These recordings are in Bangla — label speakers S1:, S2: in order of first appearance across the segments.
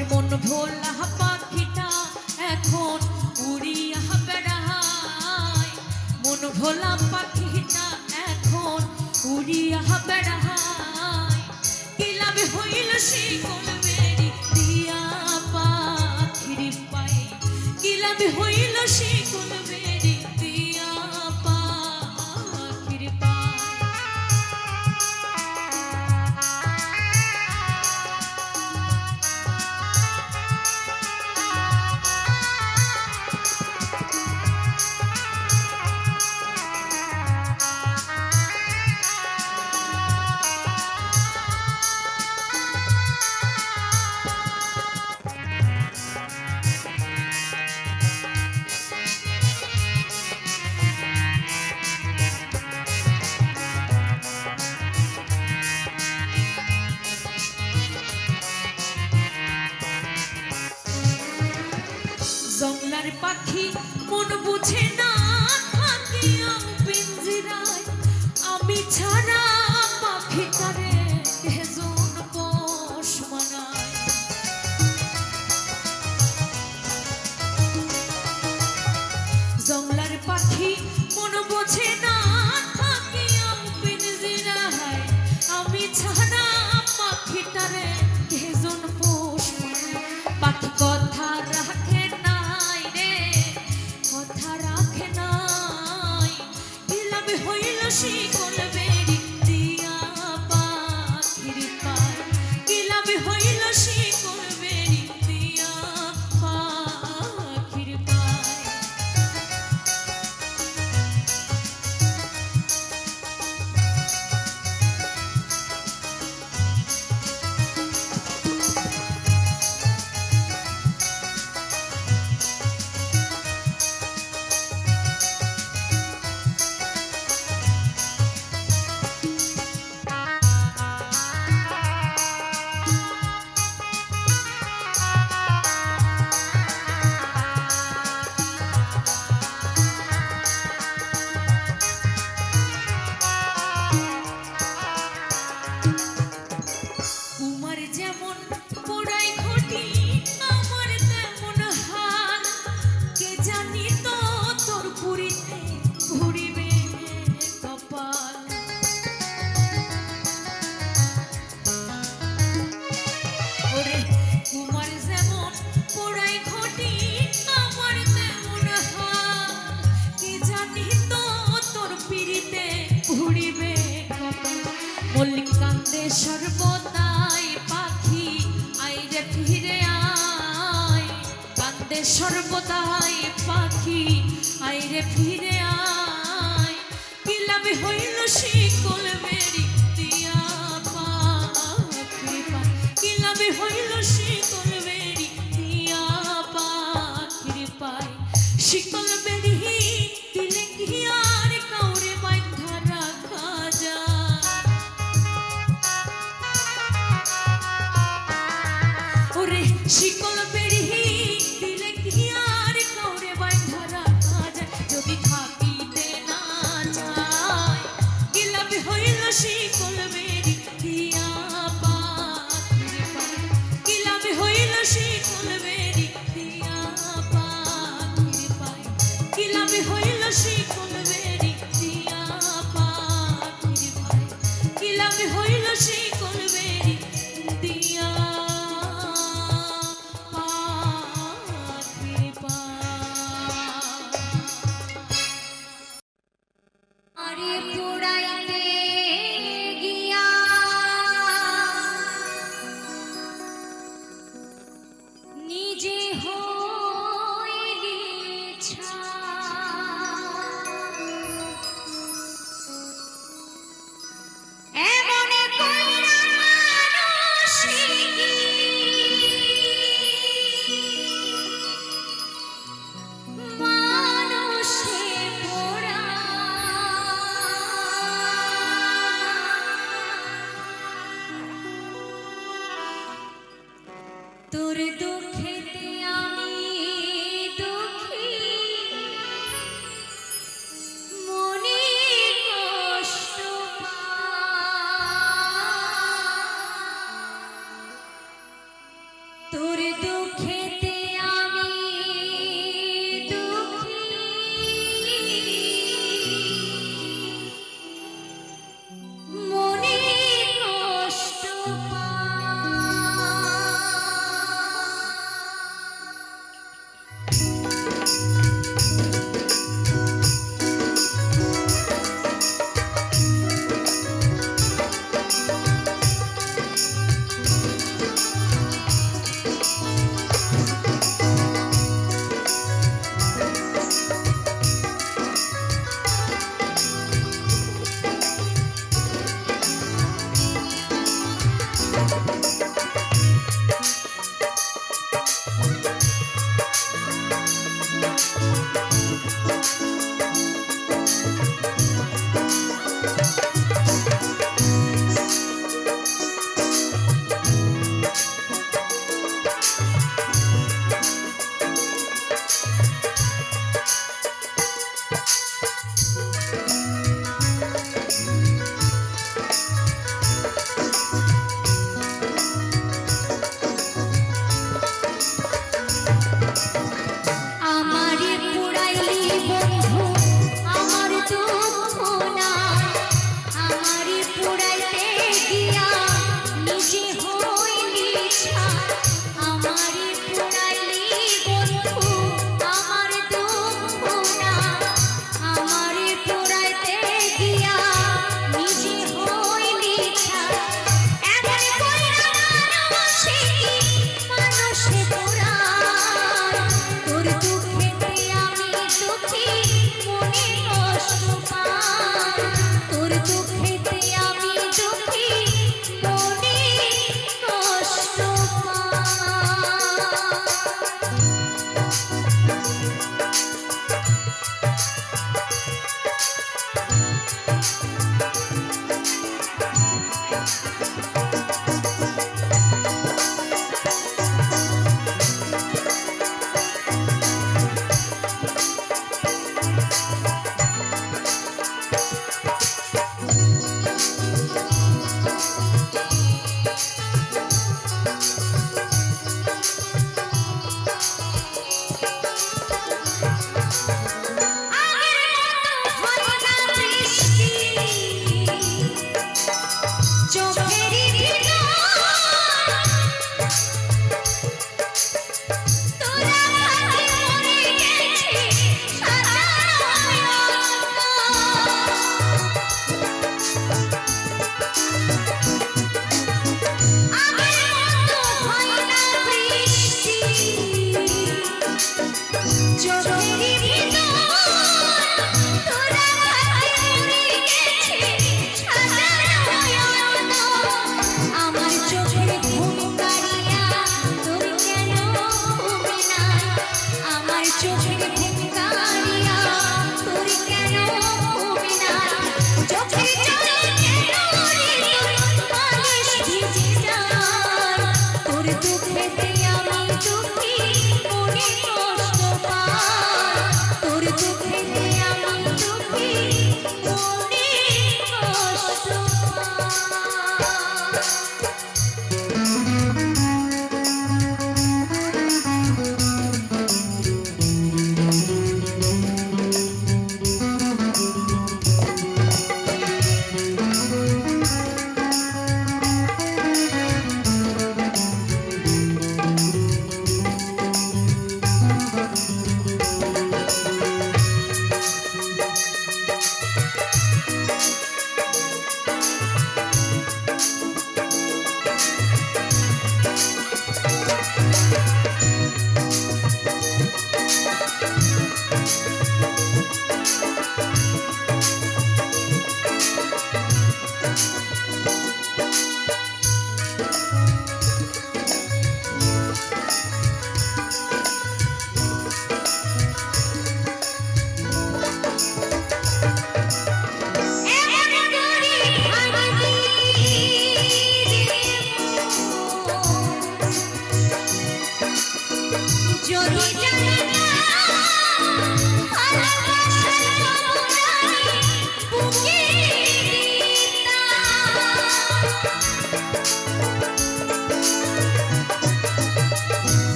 S1: আমার মন ভোলা পাখিটা এখন উড়িয়া বেড়ায়। মন ভোলা পাখিটা এখন উড়িয়া বেড়ায়। কিলাম হইল সে কলবেরি দিয়া পাখির পায়ে। কিলাম হইল সে কলবেরি সোনার পাখি মন বুঝে না থাকিও পিঞ্জিরায়। আমি ছাড়া পাখি তারে কাঁদে সর্বদাই পাখি। আইরে ফিরে আয়। কিলাবে হইল শিকল মেরি দিয়া কিলাবে হইল শিকল মেরি দিয়া পাখির পাই শিকল মেরি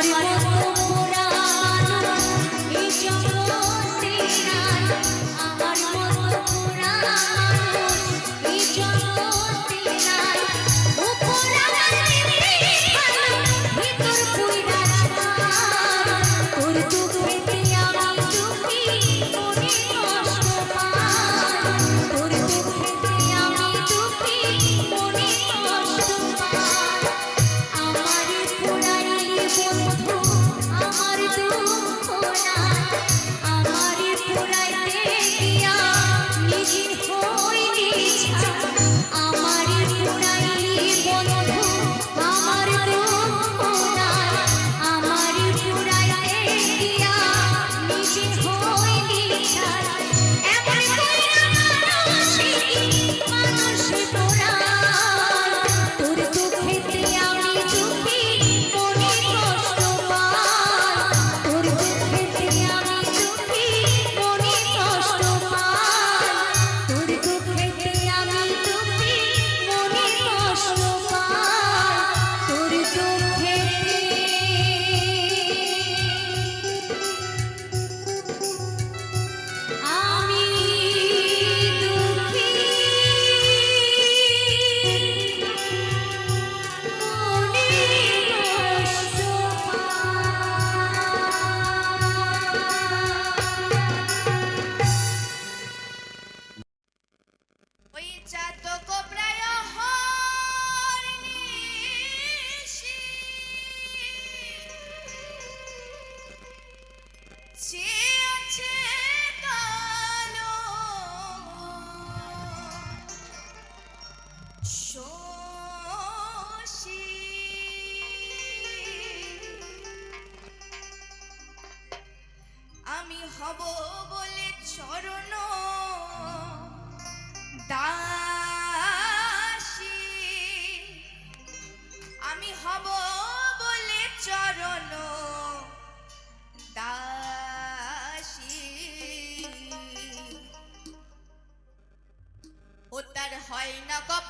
S1: তোমার মতো
S2: হব বলে চরণ। দাসী আমি হব বলে চরণ। দাসি ও তার হয় না
S1: কপ